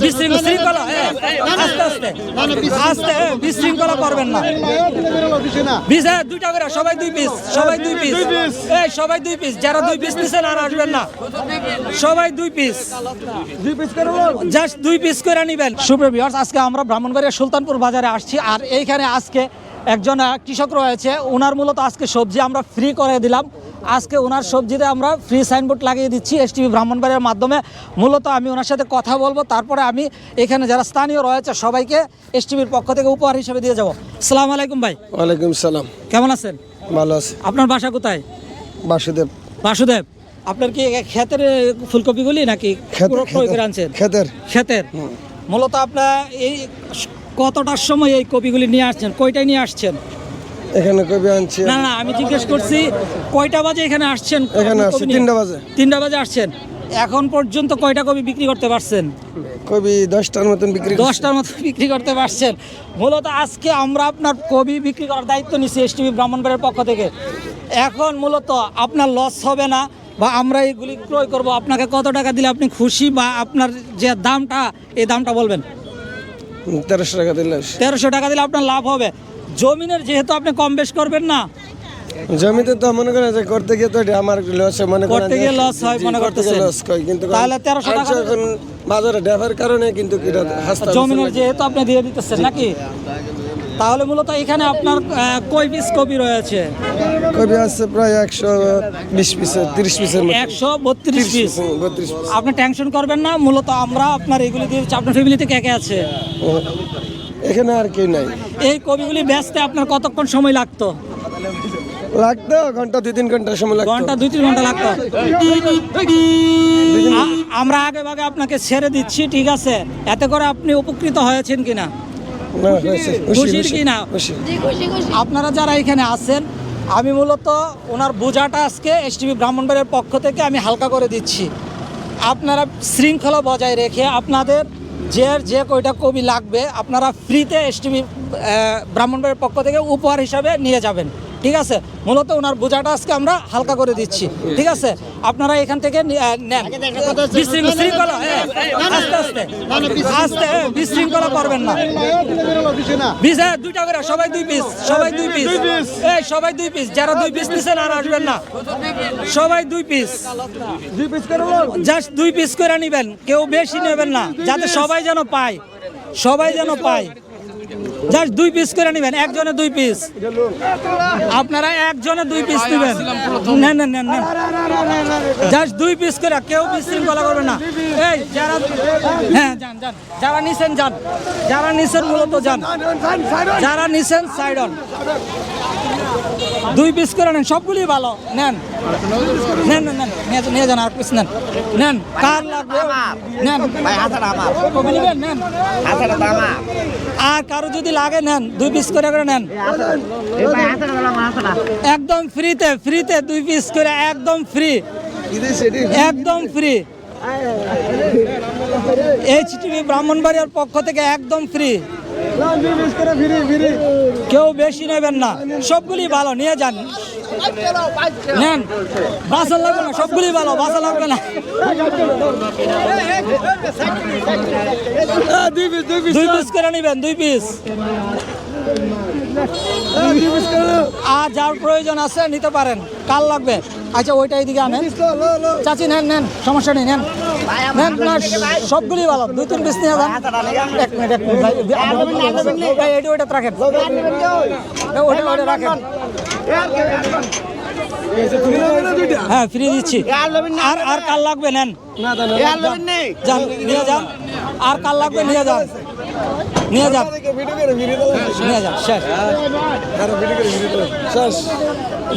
বিশৃঙ্খলা শৃঙ্খলা আস্তে আস্তে আস্তে বিশৃঙ্খলা করবেন না হ্যাঁ দুইটা করে সবাই দুই পিস সবাই দুই পিস এই সবাই দুই পিস যারা দুই পিস নিছেন আর আসবেন না সবাই দুই পিস জাস্ট দুই পিস করে নিবেন সুপ্রিয় আজকে আমরা ব্রাহ্মণবাড়িয়া সুলতানপুর বাজারে আসছি আর এইখানে আজকে একজন কৃষক রয়েছে ওনার মূলত আজকে সবজি আমরা ফ্রি করে দিলাম আজকে ওনার সবজিতে আমরা ফ্রি সাইনবোর্ড লাগিয়ে দিচ্ছি এস টিভি ব্রাহ্মণবাড়িয়ার মাধ্যমে। মূলত আমি ওনার সাথে কথা বলব তারপরে আমি এখানে যারা স্থানীয় রয়েছে সবাইকে এস টিভির পক্ষ থেকে উপহার হিসেবে দিয়ে যাব। সালাম আলাইকুম ভাই। ওয়ালাইকুম সালাম। কেমন আছেন? ভালো আছে। আপনার বাসা কোথায়? বাসুদেব। বাসুদেব। আপনার কি ক্ষেতের ফুলকপিগুলি নাকি আনছেন? ক্ষেতের। ক্ষেতের। মূলত আপনার এই কতটার সময় এই কপিগুলি নিয়ে আসছেন? কয়টায় নিয়ে আসছেন? এখানে কবি আনছি। না না আমি জিজ্ঞেস করছি কয়টা বাজে এখানে আসছেন? এখানে আসছি তিনটা বাজে। তিনটা বাজে আসছেন। এখন পর্যন্ত কয়টা কপি বিক্রি করতে পারছেন? কবি দশটার মতন বিক্রি দশটার মতো বিক্রি করতে পারছেন। মূলত আজকে আমরা আপনার কবি বিক্রি করার দায়িত্ব নিচ্ছি এস টিভি ব্রাহ্মণবাড়ির পক্ষ থেকে। এখন মূলত আপনার লস হবে না বা আমরা এইগুলি ক্রয় করব। আপনাকে কত টাকা দিলে আপনি খুশি বা আপনার যে দামটা এই দামটা বলবেন? তেরোশো টাকা দিলে তেরোশো টাকা দিলে আপনার লাভ হবে। জমিনের যেহেতু আপনি কম বেশ করবেন না? জমিতে তো মনে করেন যে করতে গিয়ে তো আমার লস মনে করতে গিয়ে লস হয় মনে করতেছেন। লস হয় কিন্তু তাহলে 1300 টাকা- এখন বাজারে ডেভার কারণে কিন্তু এটা হাসতে জমিনের যেহেতু আপনি দিয়ে দিতেছেন নাকি? তাহলে মূলত এখানে আপনার কই পিস কপি রয়েছে? কবি আছে প্রায় একশো বিশ পিসের তিরিশ পিসের মতো। একশো বত্রিশ পিস। বত্রিশ পিস। আপনি টেনশন করবেন না মূলত আমরা আপনার এগুলি দিয়ে। আপনার ফ্যামিলিতে কে কে আছে? এখানে আর কেউ নাই। এই কবিগুলি বেচতে আপনার কতক্ষণ সময় লাগতো? লাগতো ঘণ্টা দুই তিন ঘণ্টা সময় লাগতো। ঘণ্টা দুই তিন ঘণ্টা লাগতো। আমরা আগে ভাগে আপনাকে ছেড়ে দিচ্ছি ঠিক আছে? এতে করে আপনি উপকৃত হয়েছেন কিনা? খুশির খুশি, কি না? আপনারা যারা এখানে আছেন আমি মূলত ওনার বোঝাটা আজকে এস টিভি ব্রাহ্মণবাড়ির পক্ষ থেকে আমি হালকা করে দিচ্ছি। আপনারা শৃঙ্খলা বজায় রেখে আপনাদের যে যে কয়টা কবি লাগবে, আপনারা ফ্রিতে এস টিভি ব্রাহ্মণবাড়ির পক্ষ থেকে উপহার হিসাবে নিয়ে যাবেন। ঠিক আছে মূলত ওনার বোঝাটা আজকে আমরা হালকা করে দিচ্ছি ঠিক আছে আপনারা এখান থেকে নেন বিশৃঙ্খ- শৃঙ্খলা আস্তে আস্তে আস্তে বিশৃঙ্খলা করবেন না পিস হ্যাঁ দুইটা করে সবাই দুই পিস সবাই দুই পিস এই সবাই দুই পিস যারা দুই পিস নিছেন আর আসবেন না সবাই দুই পিস জাস্ট দুই পিস করে নিবেন কেউ বেশি নেবেন না যাতে সবাই যেন পায় সবাই যেন পায় জাস্ট দুই পিস করে নেবেন একজনে দুই পিস আপনারা একজনে দুই পিস নেবেন। নেন নেন নেন নেন। জাস্ট দুই পিস করে কেউ বিশৃঙ্খলা করবে না। এই যারা হ্যাঁ যান যান। যারা নিছেন যান। যারা নিছেন মূলত যান। যারা নিছেন সাইড অন দুই পিস করে নেন সবগুলি ভালো। নেন। নেন নেন নেন। নিয়ে যান- আর পিস নেন। নেন। কার লাগবে? নেন। নেন। আর কারও যদি লাগে নেন, দুই পিস করে করে নেন। একদম ফ্রিতে ফ্রিতে দুই পিস করে, একদম ফ্রি একদম ফ্রি এইচ টিভি ব্রাহ্মণবাড়িয়ার পক্ষ থেকে একদম ফ্রি কেউ বেশি নেবেন না। সবগুলি ভালো নিয়ে যান। নেন। বাসা লাগবে না সবগুলি ভালো বাসা লাগবে না। দুই পিস করে নেবেন দুই পিস আর যার প্রয়োজন আছে নিতে পারেন। কাল লাগবে। আচ্ছা ওইটা এইদিকে আনেন। চাচি নেন নেন সমস্যা নেই নেন। নেন না সবগুলি ভালো। দুই তিন পিস নিয়ে যান। এক মিনিট এক মিনিট ওইটা রাখেন। ওইটা ওইটা রাখেন। হ্যাঁ ফ্রি দিচ্ছি। আর আর কাল লাগবে নেন। যান নিয়ে যান। আর কাল লাগবে নিয়ে যান। নিয়ে যান। নিয়ে যান শেষ। শেষ।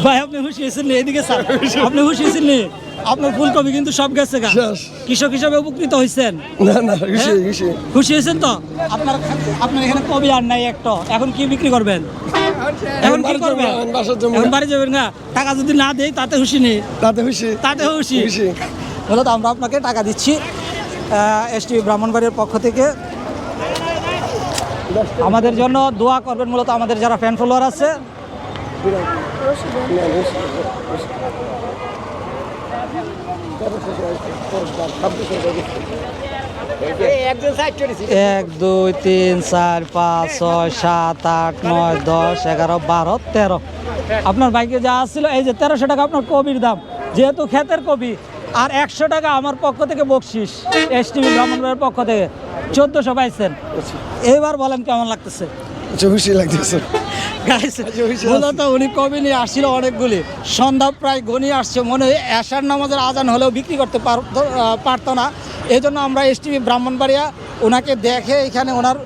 ভাই আপনি খুশি হয়েছেন নি? এদিকে স্যার আপনি খুশি হয়েছেন নি? আপনার ফুলকপি কিন্তু সব গেছে গা। কৃষক হিসাবে উপকৃত হয়েছেন। খুশি হ্যাঁ? হয়েছেন তো? আপনার আপনার এখানে কবি আর নাই একটা। এখন কি বিক্রি করবেন? এখন কি করবেন? এখন বাড়ি যাবেন না টাকা যদি না দেয় তাতে খুশি নেই। তাতে খুশি তাতে খুশি মূলত আমরা আপনাকে টাকা দিচ্ছি এস টি ব্রাহ্মণবাড়ির পক্ষ থেকে। আমাদের জন্য দোয়া করবেন মূলত আমাদের যারা ফ্যান ফলোয়ার আছে। এক, দুই, তিন, চার, পাঁচ, ছয়, সাত, আট, নয়, দশ, এগারো, বারো, তেরো। আপনার বাইকে যা আসছিল এই যে তেরোশো টাকা আপনার কবির দাম, যেহেতু ক্ষেতের কবি, আর একশো টাকা আমার পক্ষ থেকে বকশিস এস টিভি ব্রাহ্মণবাড়ির পক্ষ থেকে। চোদ্দোশো পাইছেন। এবার বলেন কেমন লাগতেছে? চৌবিশে লাগতেছে। Guys, মূলত উনি কবি নিয়ে আসছিল অনেকগুলি। সন্ধ্যা প্রায় ঘনিয়ে আসছে মনে হয় এশার নামাজের আজান হলেও বিক্রি করতে পারত পারতো না। এই জন্য আমরা এস টিভি ব্রাহ্মণবাড়িয়া ওনাকে দেখে এখানে ওনার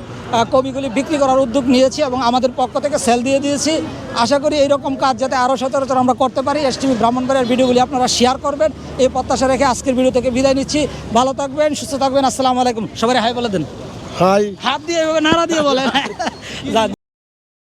কবিগুলি বিক্রি করার উদ্যোগ নিয়েছি এবং আমাদের পক্ষ থেকে সেল দিয়ে দিয়েছি। আশা করি এইরকম কাজ যাতে আরও সচরাচর আমরা করতে পারি। এস টিভি ব্রাহ্মণবাড়িয়ার ভিডিওগুলি আপনারা শেয়ার করবেন। এই প্রত্যাশা রেখে আজকের ভিডিও থেকে বিদায় নিচ্ছি। ভালো থাকবেন সুস্থ থাকবেন আসসালামু আলাইকুম। সবাই হাই বলে দেন। হাই। হাত দিয়ে নাড়া দিয়ে বলেন।